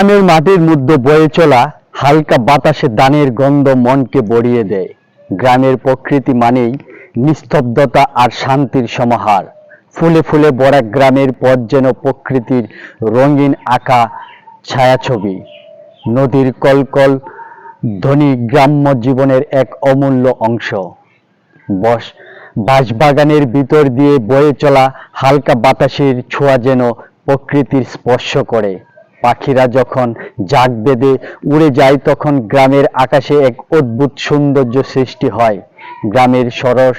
গ্রামের মাটির মধ্যে বয়ে চলা হালকা বাতাসে দানের গন্ধ মনকে বড়িয়ে দেয়। গ্রামের প্রকৃতি মানেই নিস্তব্ধতা আর শান্তির সমাহার। ফুলে ফুলে ভরা গ্রামের পথ যেন প্রকৃতির রঙিন আঁকা ছায়াছবি। নদীর কলকল ধ্বনি গ্রাম্য জীবনের এক অমূল্য অংশ। বস বাঁশবাগানের ভিতর দিয়ে বয়ে চলা হালকা বাতাসের ছোঁয়া যেন প্রকৃতির স্পর্শ করে। পাখিরা যখন জাগ বেঁধে উড়ে যায়, তখন গ্রামের আকাশে এক অদ্ভুত সৌন্দর্য সৃষ্টি হয়। গ্রামের সরস,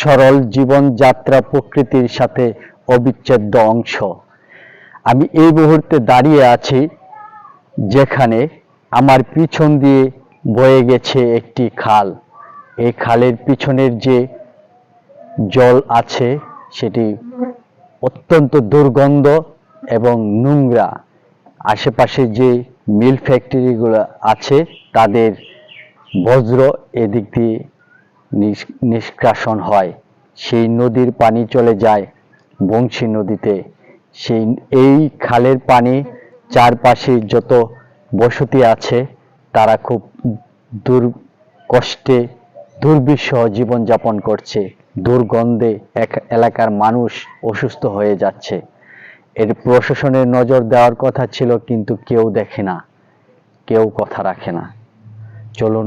সরল জীবনযাত্রা প্রকৃতির সাথে অবিচ্ছেদ্য অংশ। আমি এই মুহূর্তে দাঁড়িয়ে আছি, যেখানে আমার পিছন দিয়ে বয়ে গেছে একটি খাল। এই খালের পিছনের যে জল আছে, সেটি অত্যন্ত দুর্গন্ধ এবং নোংরা। আশেপাশে যে মিল ফ্যাক্টরিগুলো আছে, তাদের বজ্র এদিক দিয়ে নিষ্কাশন হয়। সেই নদীর পানি চলে যায় বংশী নদীতে। সেই, এই খালের পানি চারপাশে যত বসতি আছে, তারা খুব দূর, কষ্টে দুর্বিষহ জীবনযাপন করছে। দুর্গন্ধে এক এলাকার মানুষ অসুস্থ হয়ে যাচ্ছে। এর প্রশাসনের নজর দেওয়ার কথা ছিল, কিন্তু কেউ দেখে না। কেউ কথা রাখে না। চলুন